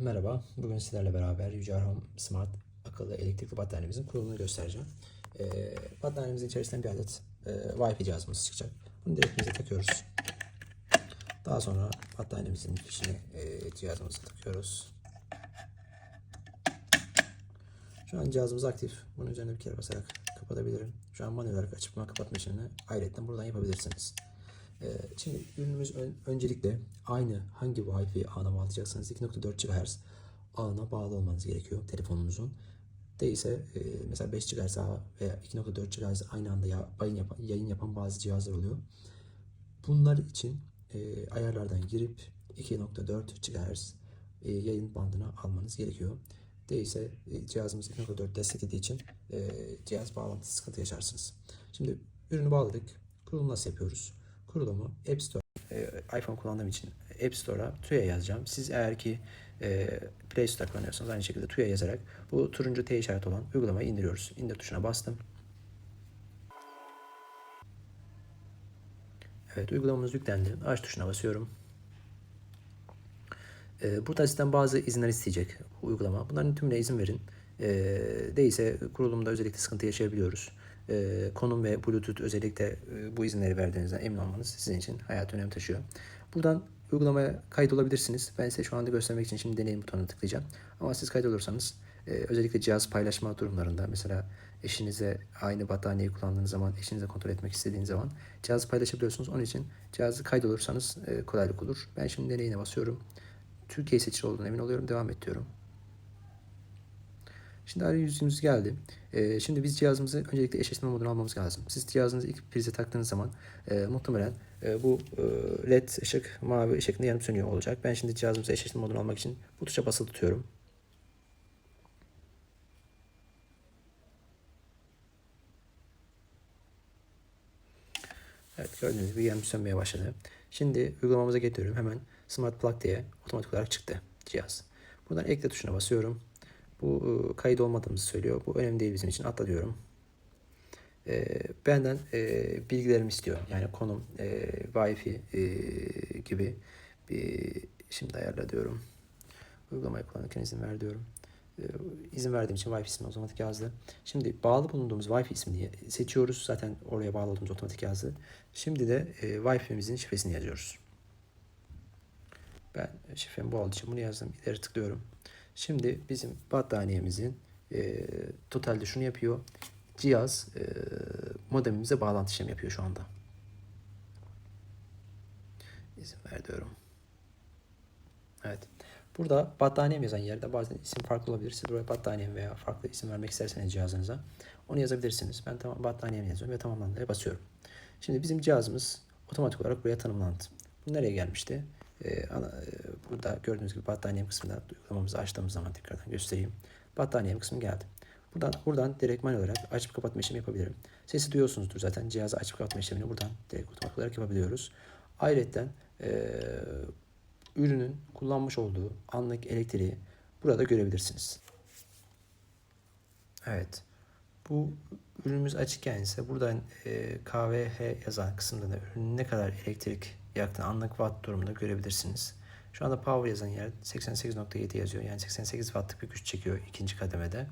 Merhaba, bugün sizlerle beraber Yücel Home Smart akıllı elektrikli battaniyemizin kurulumunu göstereceğim. Ee, battaniyemizin içerisinden bir adet e, Wi-Fi cihazımız çıkacak. Bunu direkt bize takıyoruz. Daha sonra battaniyemizin fişini e, cihazımıza takıyoruz. Şu an cihazımız aktif. Bunun üzerine bir kere basarak kapatabilirim. Şu an manuel olarak açıp kapatma işlemini ayrıca buradan yapabilirsiniz. Ee, Şimdi ürünümüz ön- öncelikle aynı hangi Wi-Fi ağına bağlayacaksanız 2.4 GHz ağına bağlı olmanız gerekiyor telefonunuzun. Değilse e, mesela 5 GHz ağı veya 2.4 GHz aynı anda ya- yayın yapan, yayın yapan bazı cihazlar oluyor. Bunlar için e, ayarlardan girip 2.4 GHz e, yayın bandına almanız gerekiyor. Değilse cihazımız 2.4 desteklediği için cihaz bağlantısı sıkıntı yaşarsınız. Şimdi ürünü bağladık. Kurulum nasıl yapıyoruz? Kurulumu App Store, e, iPhone kullandığım için App Store'a TUYA yazacağım. Siz eğer ki e, Play Store kullanıyorsanız aynı şekilde TUYA yazarak bu turuncu T işareti olan uygulamayı indiriyoruz. İndir tuşuna bastım. Evet uygulamamız yüklendi. Aç tuşuna basıyorum. Ee, burada sizden bazı izinler isteyecek uygulama. Bunların tümüne izin verin. Ee, değilse kurulumda özellikle sıkıntı yaşayabiliyoruz. Ee, konum ve Bluetooth özellikle e, bu izinleri verdiğinizden emin olmanız sizin için hayat önem taşıyor. Buradan uygulamaya kaydolabilirsiniz. Ben size şu anda göstermek için şimdi deneyim butonuna tıklayacağım. Ama siz kaydolursanız e, özellikle cihaz paylaşma durumlarında mesela eşinize aynı battaniyeyi kullandığınız zaman eşinize kontrol etmek istediğiniz zaman cihazı paylaşabiliyorsunuz. Onun için cihazı kaydolursanız e, kolaylık olur. Ben şimdi deneyine basıyorum. Türkiye seçili olduğuna emin oluyorum. Devam et diyorum. Şimdi arayüzümüz geldi. Ee, şimdi biz cihazımızı öncelikle eşleştirme moduna almamız lazım. Siz cihazınızı ilk prize taktığınız zaman e, muhtemelen e, bu e, led ışık mavi şeklinde yanıp sönüyor olacak. Ben şimdi cihazımızı eşleştirme moduna almak için bu tuşa basılı tutuyorum. Evet gördüğünüz gibi yanıp sönmeye başladı. Şimdi uygulamamıza getiriyorum. Hemen Smart Plug diye otomatik olarak çıktı cihaz. Buradan ekle tuşuna basıyorum. Bu e, kayıt olmadığımızı söylüyor. Bu önemli değil bizim için. Atla diyorum. E, benden e, bilgilerimi istiyor. Yani konum, e, Wi-Fi e, gibi bir şimdi ayarla diyorum. Uygulamayı kullanırken izin ver diyorum. E, izin verdiğim için Wi-Fi ismini otomatik yazdı. Şimdi bağlı bulunduğumuz Wi-Fi ismini seçiyoruz. Zaten oraya bağlı olduğumuz otomatik yazdı. Şimdi de e, Wi-Fi'mizin şifresini yazıyoruz. Ben şifrem bu olduğu için bunu yazdım. İleri tıklıyorum. Şimdi bizim battaniyemizin e, totalde şunu yapıyor. Cihaz e, modemimize bağlantı işlemi yapıyor şu anda. İzin ver diyorum. Evet. Burada battaniyem yazan yerde bazen isim farklı olabilir. Siz buraya battaniyem veya farklı isim vermek isterseniz cihazınıza onu yazabilirsiniz. Ben tamam battaniyem yazıyorum ve tamamlandıya basıyorum. Şimdi bizim cihazımız otomatik olarak buraya tanımlandı. Bu nereye gelmişti? Ee, ana, e, burada gördüğünüz gibi battaniyem kısmında uygulamamızı açtığımız zaman tekrardan göstereyim. Battaniyem kısmı geldi. Buradan buradan direkt manuel olarak açıp kapatma işlemi yapabilirim. Sesi duyuyorsunuzdur zaten. Cihazı açıp kapatma işlemini buradan direkt otomatik olarak yapabiliyoruz. Ayrıca e, ürünün kullanmış olduğu anlık elektriği burada görebilirsiniz. Evet. Bu ürünümüz açıkken ise buradan e, KVH yazan kısımda da ürünün ne kadar elektrik yaktığını anlık watt durumunda görebilirsiniz. Şu anda power yazan yer 88.7 yazıyor. Yani 88 wattlık bir güç çekiyor ikinci kademede.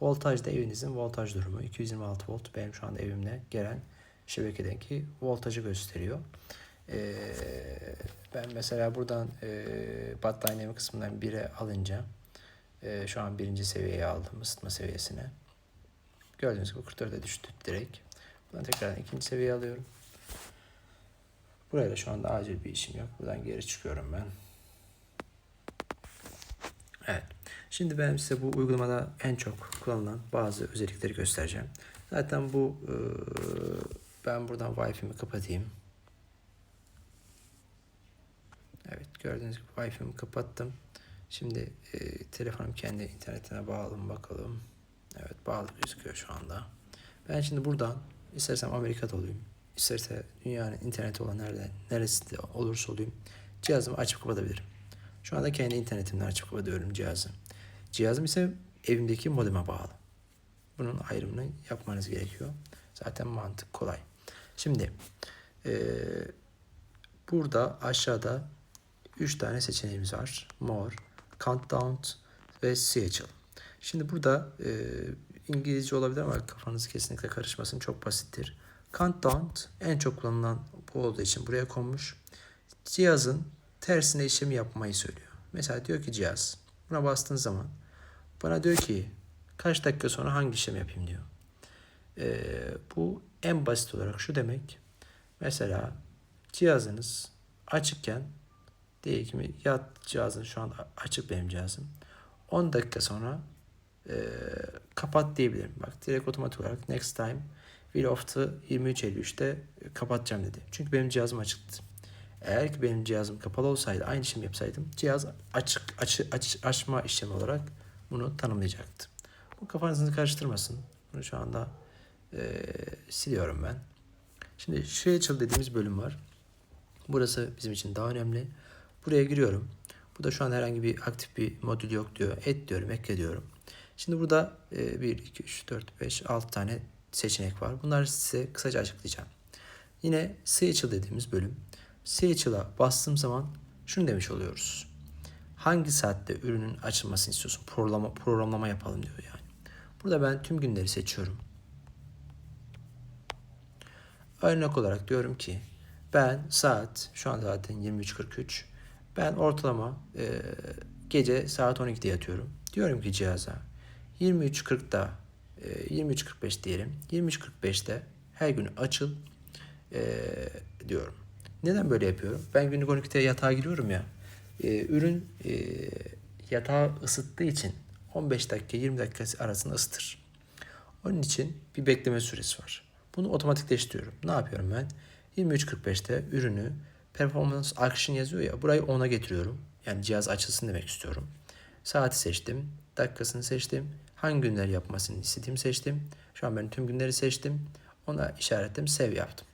Voltaj da evinizin voltaj durumu. 226 volt benim şu anda evimle gelen şebekedeki voltajı gösteriyor. Ee, ben mesela buradan e, battaniyemi kısmından 1'e alınca e, şu an birinci seviyeye aldım ısıtma seviyesine. Gördüğünüz gibi 44'e düştü direkt. Buradan tekrar ikinci seviyeye alıyorum. Burayla şu anda acil bir işim yok. Buradan geri çıkıyorum ben. Evet. Şimdi ben size bu uygulamada en çok kullanılan bazı özellikleri göstereceğim. Zaten bu e, ben buradan Wi-Fi'mi kapatayım. Evet gördüğünüz gibi Wi-Fi'mi kapattım. Şimdi e, telefonum kendi internetine bağlı mı bakalım. Evet bağlı gözüküyor şu anda. Ben şimdi buradan istersem Amerika'da olayım. İsterse dünyanın interneti olan nerede, neresinde olursa olayım cihazımı açıp kapatabilirim. Şu anda kendi internetimden açıp kapatıyorum cihazı. Cihazım ise evimdeki modeme bağlı. Bunun ayrımını yapmanız gerekiyor. Zaten mantık kolay. Şimdi eee, burada aşağıda 3 tane seçeneğimiz var. More, countdown ve CHL. Şimdi burada e, İngilizce olabilir ama kafanız kesinlikle karışmasın. Çok basittir. Countdown en çok kullanılan bu olduğu için buraya konmuş. Cihazın tersine işlemi yapmayı söylüyor. Mesela diyor ki cihaz buna bastığın zaman bana diyor ki kaç dakika sonra hangi işlemi yapayım diyor. Ee, bu en basit olarak şu demek. Mesela cihazınız açıkken diyelim ki yat cihazın şu an açık benim cihazım. 10 dakika sonra e, kapat diyebilirim. Bak direkt otomatik olarak next time the 23.53'te kapatacağım dedi. Çünkü benim cihazım açıktı. Eğer ki benim cihazım kapalı olsaydı aynı işlemi yapsaydım cihaz açık açı, aç, açma işlemi olarak bunu tanımlayacaktı. Bu kafanızı karıştırmasın. Bunu şu anda e, siliyorum ben. Şimdi Schedule dediğimiz bölüm var. Burası bizim için daha önemli. Buraya giriyorum. Burada şu an herhangi bir aktif bir modül yok diyor. Et diyorum, ekle diyorum. Şimdi burada e, 1, 2, 3, 4, 5, 6 tane seçenek var. Bunları size kısaca açıklayacağım. Yine Schedule dediğimiz bölüm. Schedule'a bastığım zaman şunu demiş oluyoruz. Hangi saatte ürünün açılmasını istiyorsun? Programlama, programlama yapalım diyor yani. Burada ben tüm günleri seçiyorum. Örnek olarak diyorum ki ben saat şu an zaten 23.43 ben ortalama e, gece saat 12'de yatıyorum. Diyorum ki cihaza 23.40'da e, 23.45 diyelim. 23.45'te her gün açıl e, diyorum. Neden böyle yapıyorum? Ben günlük 12'de yatağa giriyorum ya. E, ürün e, yatağı ısıttığı için 15 dakika 20 dakika arasında ısıtır. Onun için bir bekleme süresi var. Bunu otomatikleştiriyorum. Ne yapıyorum ben? 23.45'te ürünü performans action yazıyor ya burayı 10'a getiriyorum. Yani cihaz açılsın demek istiyorum. Saati seçtim. Dakikasını seçtim. Hangi günler yapmasını istediğimi seçtim. Şu an ben tüm günleri seçtim. Ona işaretledim. Save yaptım.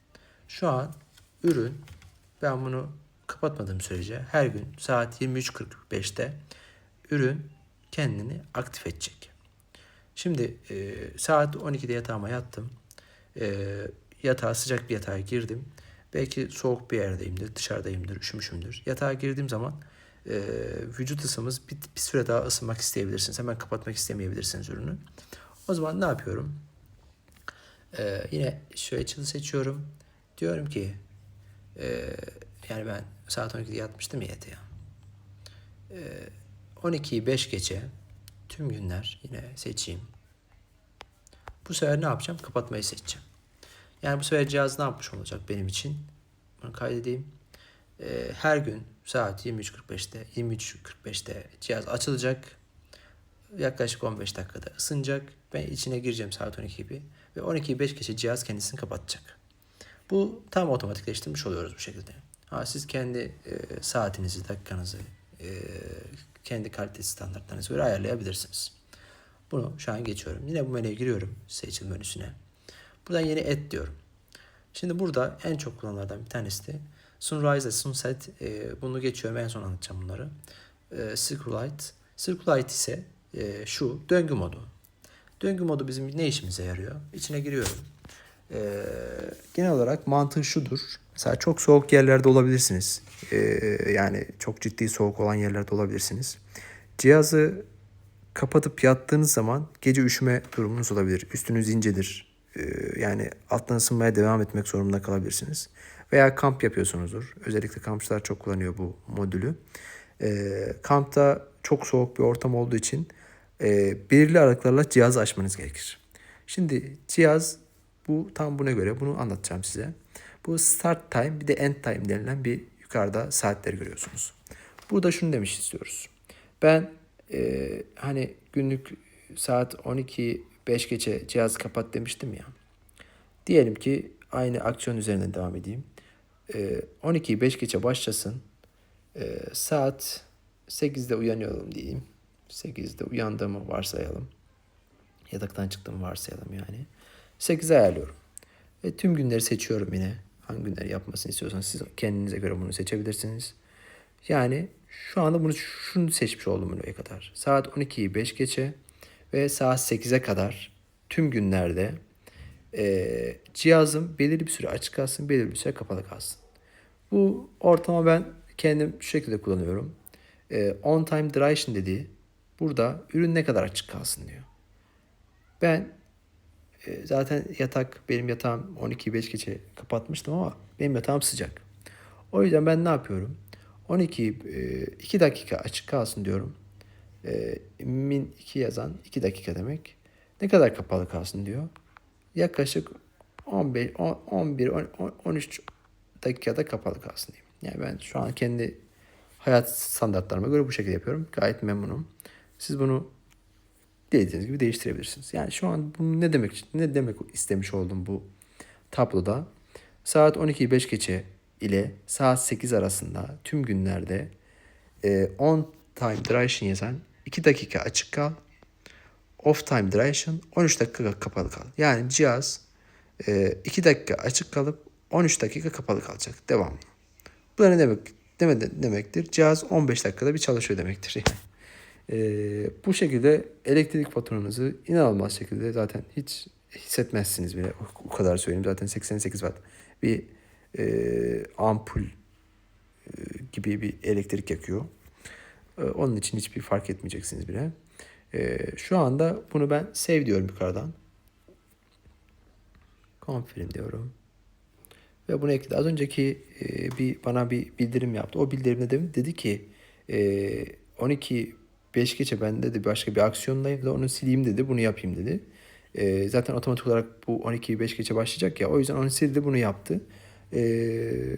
Şu an ürün ben bunu kapatmadığım sürece her gün saat 23.45'te ürün kendini aktif edecek. Şimdi e, saat 12'de yatağıma yattım. E, yatağa sıcak bir yatağa girdim. Belki soğuk bir yerdeyimdir, dışarıdayımdır, üşümüşümdür. Yatağa girdiğim zaman e, vücut ısımız bir, bir süre daha ısınmak isteyebilirsiniz. Hemen kapatmak istemeyebilirsiniz ürünü. O zaman ne yapıyorum? E, yine şöyle çılı seçiyorum. Diyorum ki e, yani ben saat 12'de yatmıştım ya yatağa. E, 12'yi 5 geçe tüm günler yine seçeyim. Bu sefer ne yapacağım? Kapatmayı seçeceğim. Yani bu sefer cihaz ne yapmış olacak benim için? Bunu kaydedeyim. Ee, her gün saat 23.45'te 23.45'te cihaz açılacak. Yaklaşık 15 dakikada ısınacak. Ben içine gireceğim saat 12 gibi. Ve 12'yi 5 geçe cihaz kendisini kapatacak. Bu tam otomatikleştirmiş oluyoruz bu şekilde. Ha, siz kendi e, saatinizi, dakikanızı, e, kendi kalite standartlarınızı göre ayarlayabilirsiniz. Bunu şu an geçiyorum. Yine bu menüye giriyorum. Seçil menüsüne. Buradan yeni et diyorum. Şimdi burada en çok kullanılardan bir tanesi de Sunrise Sunset. E, bunu geçiyorum. En son anlatacağım bunları. E, Circulite. Circulite ise e, şu döngü modu. Döngü modu bizim ne işimize yarıyor? İçine giriyorum. E, genel olarak mantığı şudur. Mesela çok soğuk yerlerde olabilirsiniz. E, yani çok ciddi soğuk olan yerlerde olabilirsiniz. Cihazı kapatıp yattığınız zaman gece üşüme durumunuz olabilir. Üstünüz incedir. Ee, yani alttan ısınmaya devam etmek zorunda kalabilirsiniz. Veya kamp yapıyorsunuzdur. Özellikle kampçılar çok kullanıyor bu modülü. Ee, kampta çok soğuk bir ortam olduğu için e, belirli aralıklarla cihazı açmanız gerekir. Şimdi cihaz bu tam buna göre bunu anlatacağım size. Bu start time bir de end time denilen bir yukarıda saatleri görüyorsunuz. Burada şunu demiş istiyoruz. Ben e, hani günlük saat 12 5 geçe cihazı kapat demiştim ya. Diyelim ki aynı aksiyon üzerinden devam edeyim. E, 12'yi 5 geçe başlasın. E, saat 8'de uyanıyorum diyeyim. 8'de uyandığımı varsayalım. Yataktan çıktığımı varsayalım yani. 8'e ayarlıyorum. Ve tüm günleri seçiyorum yine. Hangi günleri yapmasını istiyorsanız siz kendinize göre bunu seçebilirsiniz. Yani şu anda bunu şunu seçmiş oldum buraya kadar. Saat 12'yi 5 geçe ve saat 8'e kadar tüm günlerde e, cihazım belirli bir süre açık kalsın, belirli bir süre kapalı kalsın. Bu ortama ben kendim şu şekilde kullanıyorum. e, on time duration dediği burada ürün ne kadar açık kalsın diyor. Ben e, zaten yatak benim yatağım 12 5 geçe kapatmıştım ama benim yatağım sıcak. O yüzden ben ne yapıyorum? 12 e, 2 dakika açık kalsın diyorum. E, min 2 yazan 2 dakika demek. Ne kadar kapalı kalsın diyor. Yaklaşık 15 10, 11 10, 13 dakikada kapalı kalsın diyeyim. Yani ben şu an kendi hayat standartlarıma göre bu şekilde yapıyorum. Gayet memnunum. Siz bunu dilediğiniz gibi değiştirebilirsiniz. Yani şu an bunu ne demek ne demek istemiş oldum bu tabloda? Saat 12 5 geçe ile saat 8 arasında tüm günlerde e, on time duration yazan 2 dakika açık kal. Off time duration 13 dakika kapalı kal. Yani cihaz 2 dakika açık kalıp 13 dakika kapalı kalacak. Devamlı. Bu ne demek? Deme demektir. Cihaz 15 dakikada bir çalışıyor demektir. Yani. Ee, bu şekilde elektrik faturanızı inanılmaz şekilde zaten hiç hissetmezsiniz bile. O, o kadar söyleyeyim. Zaten 88 watt bir e, ampul e, gibi bir elektrik yakıyor. E, onun için hiçbir fark etmeyeceksiniz bile. E, şu anda bunu ben save diyorum yukarıdan. Confirm diyorum. Ve bunu ekledi. Az önceki e, bir bana bir bildirim yaptı. O bildirimde de dedi ki e, 12 5 geçe ben dedi başka bir aksiyondayım da onu sileyim dedi. Bunu yapayım dedi. E, zaten otomatik olarak bu 12 5 geçe başlayacak ya. O yüzden onu sildi bunu yaptı. E,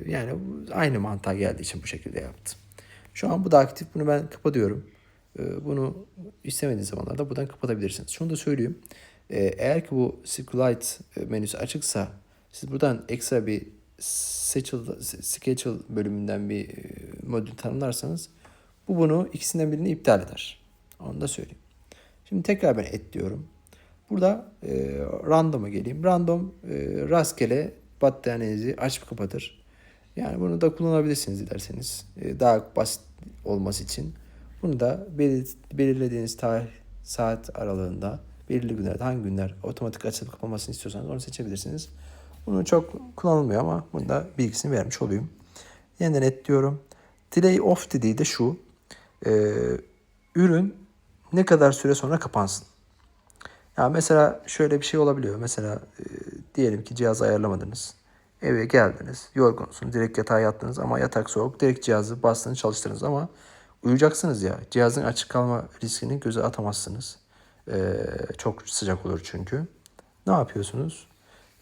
yani aynı mantığa geldiği için bu şekilde yaptı. Şu an bu da aktif. Bunu ben kapatıyorum. E, bunu istemediğiniz zamanlarda buradan kapatabilirsiniz. Şunu da söyleyeyim. E, eğer ki bu SQLite menüsü açıksa siz buradan ekstra bir schedule, schedule bölümünden bir e, modül tanımlarsanız bu bunu ikisinden birini iptal eder. Onu da söyleyeyim. Şimdi tekrar ben et diyorum. Burada e, random'a geleyim. Random e, rastgele battaniyenizi açıp kapatır. Yani bunu da kullanabilirsiniz dilerseniz. E, daha basit olması için. Bunu da belir, belirlediğiniz tarih saat aralığında belirli günlerde hangi günler otomatik açılıp kapanmasını istiyorsanız onu seçebilirsiniz. Bunu çok kullanılmıyor ama bunu da bilgisini vermiş olayım. Yeniden et diyorum. Delay off dediği de şu. E, ürün ne kadar süre sonra kapansın. Ya mesela şöyle bir şey olabiliyor. Mesela e, diyelim ki cihazı ayarlamadınız. Eve geldiniz. Yorgunsunuz. Direkt yatağa yattınız ama yatak soğuk. Direkt cihazı bastınız çalıştınız ama uyuyacaksınız ya. Cihazın açık kalma riskini göze atamazsınız. E, çok sıcak olur çünkü. Ne yapıyorsunuz?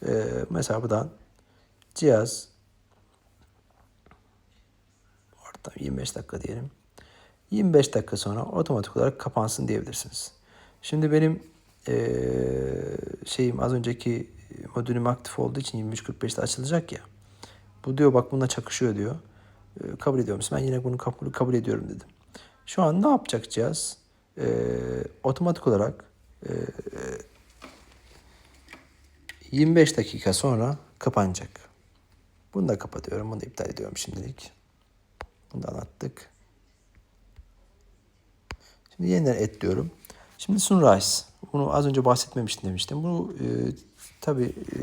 E, mesela buradan cihaz ortam 25 dakika diyelim. 25 dakika sonra otomatik olarak kapansın diyebilirsiniz. Şimdi benim ee, şeyim az önceki modülüm aktif olduğu için 23.45'te açılacak ya. Bu diyor bak bununla çakışıyor diyor. Ee, kabul ediyor musun? Ben yine bunu kabul, kabul ediyorum dedim. Şu an ne yapacak cihaz? Ee, otomatik olarak e, 25 dakika sonra kapanacak. Bunu da kapatıyorum. Bunu da iptal ediyorum şimdilik. Bunu da anlattık. Şimdi yeniden et diyorum. Şimdi Sunrise. Bunu az önce bahsetmemiştim demiştim. Bu e, tabii e,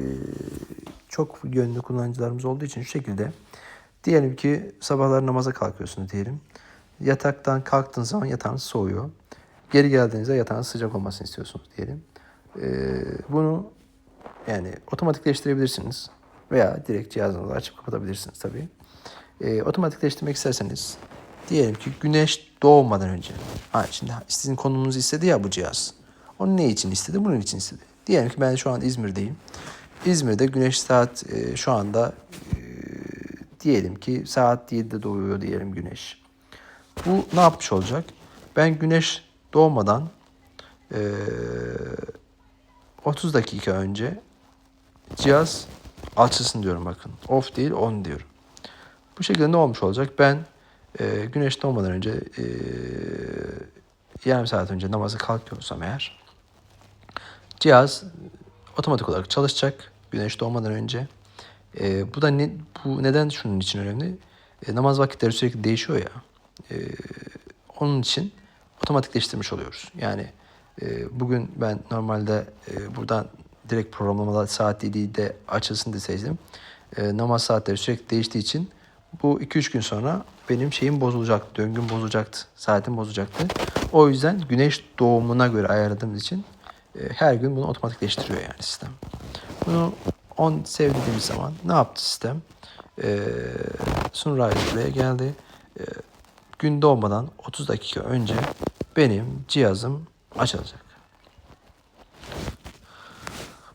çok yönlü kullanıcılarımız olduğu için şu şekilde. Diyelim ki sabahlar namaza kalkıyorsunuz diyelim. Yataktan kalktığınız zaman yatağınız soğuyor. Geri geldiğinizde yatağınız sıcak olmasını istiyorsunuz diyelim. E, bunu yani otomatikleştirebilirsiniz. Veya direkt cihazınızı açıp kapatabilirsiniz tabii. E, otomatikleştirmek isterseniz diyelim ki güneş doğmadan önce. Ha, şimdi sizin konunuzu istedi ya bu cihaz. Onu ne için istedi? Bunun için istedi. Diyelim ki ben şu an İzmir'deyim. İzmir'de güneş saat e, şu anda e, diyelim ki saat 7'de doğuyor diyelim güneş. Bu ne yapmış olacak? Ben güneş doğmadan e, 30 dakika önce cihaz açılsın diyorum bakın. Off değil on diyorum. Bu şekilde ne olmuş olacak? Ben e, güneş doğmadan önce e, yarım saat önce namazı kalkıyorsam eğer cihaz otomatik olarak çalışacak güneş doğmadan önce. E, bu da ne, bu neden şunun için önemli? E, namaz vakitleri sürekli değişiyor ya. E, onun için otomatikleştirmiş oluyoruz. Yani bugün ben normalde e, buradan direkt programlamada saat 7'de açılsın deseydim e, namaz saatleri sürekli değiştiği için bu 2-3 gün sonra benim şeyim bozulacaktı. Döngüm bozulacaktı. Saatim bozulacaktı. O yüzden güneş doğumuna göre ayarladığımız için e, her gün bunu otomatikleştiriyor yani sistem. Bunu 10 sev dediğimiz zaman ne yaptı sistem? E, sunrise geldi. Gün doğmadan 30 dakika önce benim cihazım açılacak.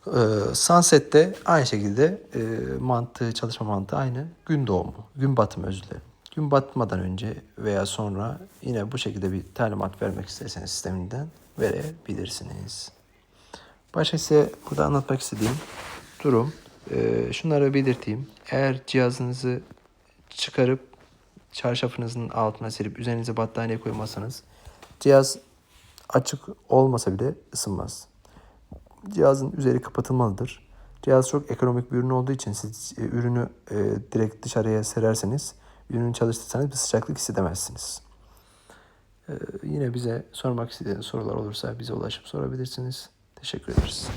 Ee, Sunset'te aynı şekilde e, mantığı, çalışma mantığı aynı. Gün doğumu, gün batımı özür dilerim. Gün batmadan önce veya sonra yine bu şekilde bir talimat vermek isterseniz sisteminden verebilirsiniz. Başka size burada anlatmak istediğim durum, e, şunları belirteyim. Eğer cihazınızı çıkarıp çarşafınızın altına serip üzerinize battaniye koymazsanız cihaz açık olmasa bile ısınmaz cihazın üzeri kapatılmalıdır. Cihaz çok ekonomik bir ürün olduğu için siz e, ürünü e, direkt dışarıya sererseniz, ürünü çalıştırsanız bir sıcaklık hissedemezsiniz. E, yine bize sormak istediğiniz sorular olursa bize ulaşıp sorabilirsiniz. Teşekkür ederiz.